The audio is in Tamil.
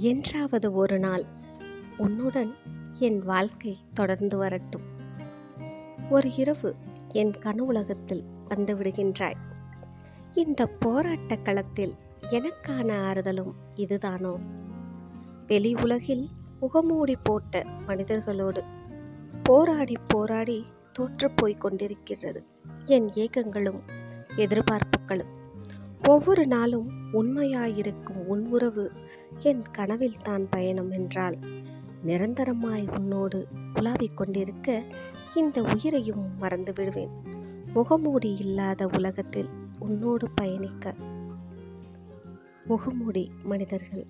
என்றாவது ஒரு நாள் உன்னுடன் என் வாழ்க்கை தொடர்ந்து வரட்டும். ஒரு இரவு என் கனவுலகத்தில் வந்துவிடுகின்றாய் இந்த போராட்ட களத்தில் எனக்கான ஆறுதலும் இதுதானோ? வெளி உலகில் முகமூடி போட்ட மனிதர்களோடு போராடி போராடி தோற்றுப்போய் கொண்டிருக்கிறது. என் ஏக்கங்களும் எதிர்பார்ப்புகளும் ஒவ்வொரு நாளும் உண்மையாயிருக்கும் உன் உறவு என் கனவில் தான் பயணம் என்றால் நிரந்தரமாய் உன்னோடு உலாவிக் கொண்டிருக்க இந்த உயிரையும் மறந்து விடுவேன் முகமூடி இல்லாத உலகத்தில் உன்னோடு பயணிக்க. முகமூடி மனிதர்கள்.